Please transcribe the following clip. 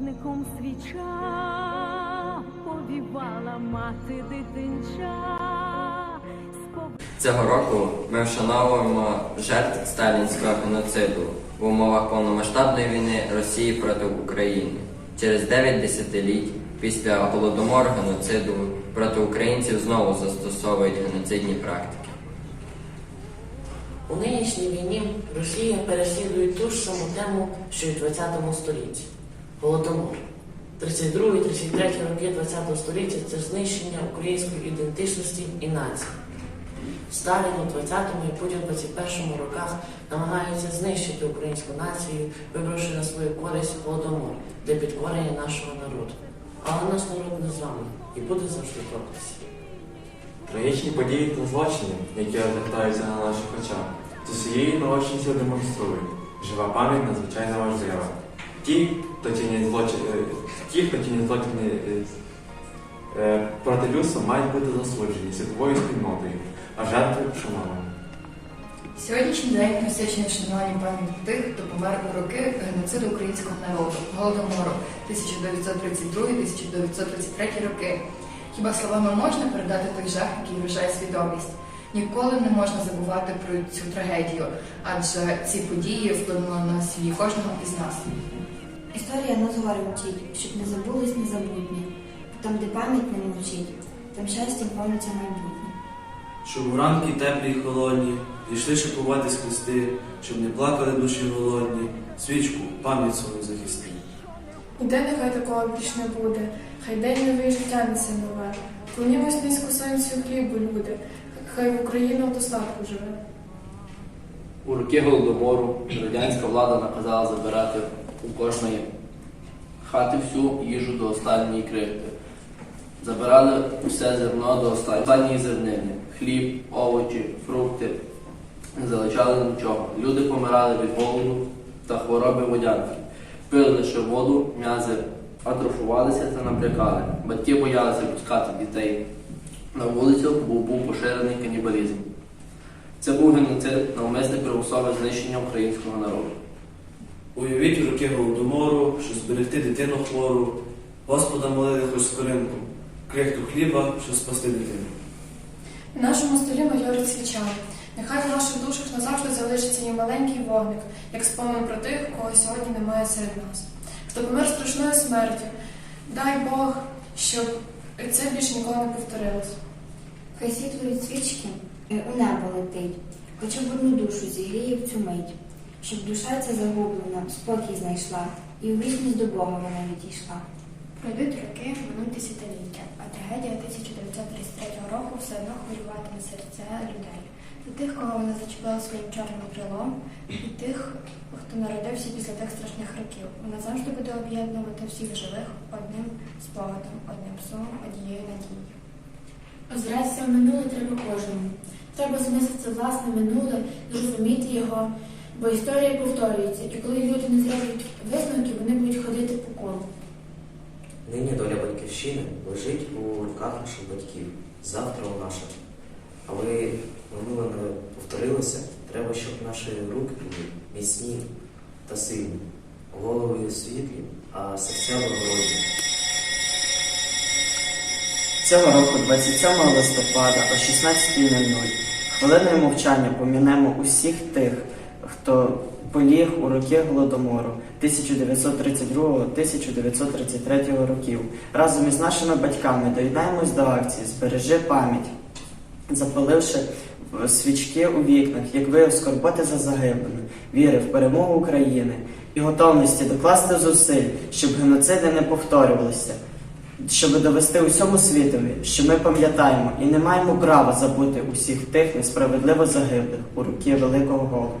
Вогником свіча повівала мати дитинча. Цього року ми вшановуємо жертв сталінського геноциду в умовах повномасштабної війни Росії проти України. Через 9 десятиліть після голодомору геноциду проти українців знову застосовують геноцидні практики. У нинішній війні Росія переслідує ту ж саму тему, що й у 20 столітті голодомор. 32-33 роки 20 століття це знищення української ідентичності і нації. Сталін у 20-му і Путін у 21-му роках намагаються знищити українську націю, вибравши на свою користь голодомор для підкорення нашого народу. Але наш народ не з вами і буде завжди боротися. Трагічні події та злочини, які розгортаються на наших очах, з усією наочністю демонструють. Жива пам'ять надзвичайно важлива. Ті, хто чинять злочини, хто чинять злочини е, е, проти людства, мають бути засуджені світовою спільнотою, а жертви вшановані. Сьогоднішній день присвячений вшануванню пам'яті тих, хто помер у роки геноциду українського народу, голодомору 1932-1933 роки. Хіба словами можна передати той жах, який вражає свідомість? Ніколи не можна забувати про цю трагедію, адже ці події вплинули на свій кожного із нас. Історія нас горе вчить, щоб не забулись незабутнє. Там, де пам'ять не мовчить, там щастя повниться майбутнє. Щоб вранки теплі й холодні, йшли шипуватись хрести, щоб не плакали душі голодні, свічку, пам'ять свою захисти. Ніде нехай такого більш не буде, хай день новий життя несе нове. Клонімось низько сонцю хлібу, люди, хай в Україну в достатку живе. У роки голодомору радянська влада наказала забирати у кожної хати всю їжу до останньої крихти. Забирали усе зерно до останньої зернини, хліб, овочі, фрукти. Не залишали нічого. Люди помирали від голоду та хвороби водянки. Пили лише воду, м'язи атрофувалися та набрякали. Батьки боялися пускати дітей на вулицю, бо був поширений канібалізм. Це був геноцид, навмисне примусове знищення українського народу. Уявіть у роки голодомору, що зберегти дитину хвору, Господа молили хоч скоринку, крихту хліба, щоб спасти дитину. На нашому столі майорить свіча. Нехай в наших душах назавжди залишиться і маленький вогник, як спомин про тих, кого сьогодні немає серед нас. Хто помер страшною смертю. Дай Бог, щоб це більше ніколи не повторилось. Хай світло від свічки е, у небо летить, хоча б одну душу зігріє в цю мить, щоб душа ця загублена спокій знайшла, і у вічність до Бога вона відійшла. Пройдуть роки, минуть десятиліття, а трагедія 1933 року все одно хвилюватиме серця людей. І тих, кого вона зачепила своїм чорним крилом, і тих, хто народився після тих страшних років. Вона завжди буде об'єднувати всіх живих одним спогадом, одним сумом, однією надією. Озиратися в минуле треба кожному. Треба змислити власне минуле, зрозуміти його, бо історія повторюється, і коли люди не зроблять висновки, вони будуть ходити по колу. Нині доля батьківщини лежить у руках наших батьків, завтра у наших. Але минуле не повторилося, треба, щоб наші руки були міцні та сильні, голови світлі, а серця благородні. Цього року, 27 листопада о 16.00, хвилиною мовчання помінемо усіх тих, хто поліг у роки Голодомору 1932-1933 років. Разом із нашими батьками доєднаємось до акції Збережи пам'ять, запаливши свічки у вікнах, як вияв скорботи за загиблими, віри в перемогу України і готовності докласти зусиль, щоб геноциди не повторювалися щоб довести усьому світові, що ми пам'ятаємо і не маємо права забути усіх тих несправедливо загиблих у роки Великого Голоду.